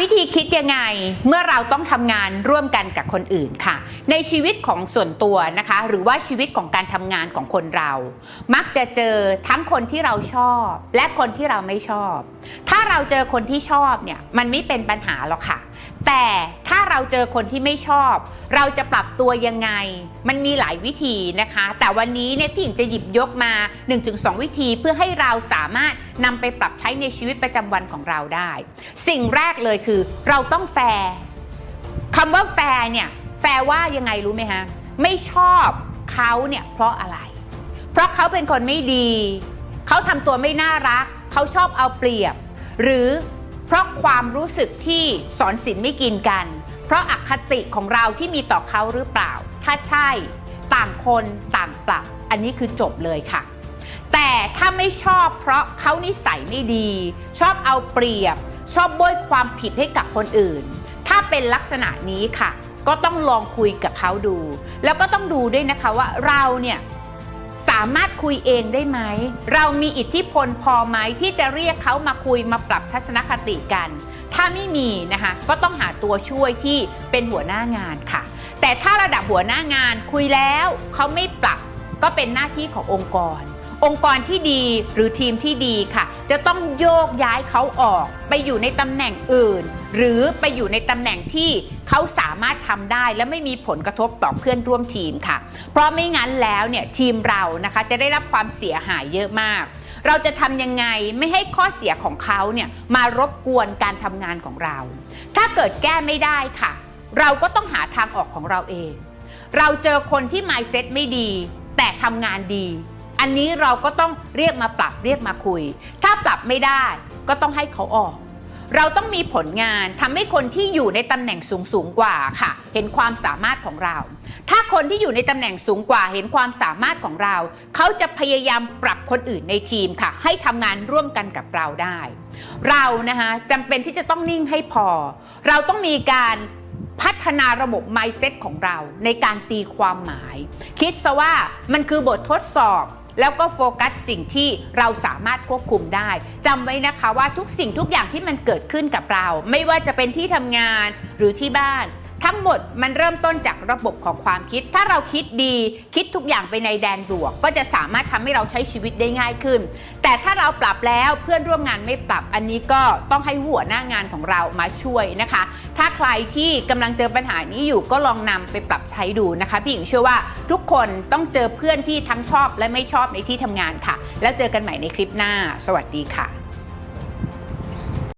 วิธีคิดยังไงเมื่อเราต้องทำงานร่วมกันกับคนอื่นค่ะ ในชีวิตของส่วนตัวนะคะ หรือว่าชีวิตของการทำงานของคนเรา มักจะเจอทั้งคนที่เราชอบ และคนที่เราไม่ชอบ ถ้าเราเจอคนที่ชอบเนี่ยมันไม่เป็นปัญหาหรอกค่ะ แต่ เราเจอคนที่ไม่ชอบ เราจะปรับตัวยังไง มันมีหลายวิธีนะคะ แต่วันนี้เนี่ยพี่หญิงจะหยิบยกมา 1-2 วิธีเพื่อให้เราสามารถนำไปปรับใช้ในชีวิตประจำวันของเราได้ สิ่งแรกเลยคือ เราต้องแฟร์คำว่าแฟร์เนี่ย แฟร์ว่ายังไงรู้ไหมฮะ ไม่ชอบเขาเนี่ยเพราะอะไร เพราะเขาเป็นคนไม่ดี เขาทำตัวไม่น่ารัก เขาชอบเอาเปรียบ หรือเพราะความรู้สึกที่สอนสินไม่กินกัน เพราะอคติของเราที่มีต่อเขาหรือเปล่า ถ้าใช่ต่างคนต่างปรับ อันนี้คือจบเลยค่ะ แต่ถ้าไม่ชอบเพราะเขานิสัยไม่ดี ชอบเอาเปรียบ ชอบโบยความผิดให้กับคนอื่น ถ้าเป็นลักษณะนี้ค่ะ ก็ต้องลองคุยกับเขาดู แล้วก็ต้องดูด้วยนะคะว่าเราเนี่ย สามารถคุยเองได้ไหม เรามีอิทธิพลพอไหมที่จะเรียกเขามาคุยมาปรับทัศนคติกัน ถ้าไม่มีนะคะก็ต้องหาตัวช่วยที่เป็นหัวหน้างานค่ะ แต่ถ้าระดับหัวหน้างานคุยแล้วเขาไม่ปรับก็เป็นหน้าที่ขององค์กร องค์กรที่ดีหรือทีมที่ดีค่ะ จะต้องโยกย้ายเขาออกไปอยู่ในตำแหน่งอื่น หรือไปอยู่ในตำแหน่งที่เขาสามารถทำได้และไม่มีผลกระทบต่อเพื่อนร่วมทีมค่ะ เพราะไม่งั้นแล้วเนี่ยทีมเรานะคะจะได้รับความเสียหายเยอะมาก เราจะทำยังไงไม่ให้ข้อเสียของเขาเนี่ยมารบกวนการทำงานของเรา ถ้าเกิดแก้ไม่ได้ค่ะ เราก็ต้องหาทางออกของเราเอง เราเจอคนที่ mindset ไม่ดี แต่ทำงานดี อันนี้เราก็ต้องเรียกมาปรับเรียกมาคุย ถ้าปรับไม่ได้ก็ต้องให้เขาออก เราต้องมีผลงานทำให้คนที่อยู่ในตำแหน่งสูงสูงๆกว่าค่ะ เห็นความสามารถของเรา ถ้าคนที่อยู่ในตำแหน่งสูงกว่าเห็นความสามารถของเรา เขาจะพยายามปรับคนอื่นในทีมค่ะ ให้ทำงานร่วมกันกับเราได้ เรานะคะจำเป็นที่จะต้องนิ่งให้พอ เราต้องมีการพัฒนาระบบ mindset ของเราในการตีความหมาย คิดซะว่ามันคือบททดสอบ แล้วก็โฟกัสสิ่งที่เราสามารถควบคุมได้จำไว้นะคะว่าทุกสิ่งทุกอย่างที่มันเกิดขึ้นกับเรา ไม่ว่าจะเป็นที่ทำงานหรือที่บ้าน ทั้งหมดมันเริ่มต้นจากระบบของความคิด ถ้าเราคิดดีคิดทุกอย่างไปในแดนบวก ก็จะสามารถทำให้เราใช้ชีวิตได้ง่ายขึ้น แต่ถ้าเราปรับแล้วเพื่อนร่วมงานไม่ปรับ อันนี้ก็ต้องให้หัวหน้างานของเรามาช่วยนะคะ ถ้าใครที่กำลังเจอปัญหานี้อยู่ก็ลองนำไปปรับใช้ดูนะคะพี่หญิงเชื่อว่าทุกคนต้องเจอเพื่อนที่ทั้งชอบและไม่ชอบในที่ทำงานค่ะ แล้วเจอกันใหม่ในคลิปหน้า สวัสดีค่ะ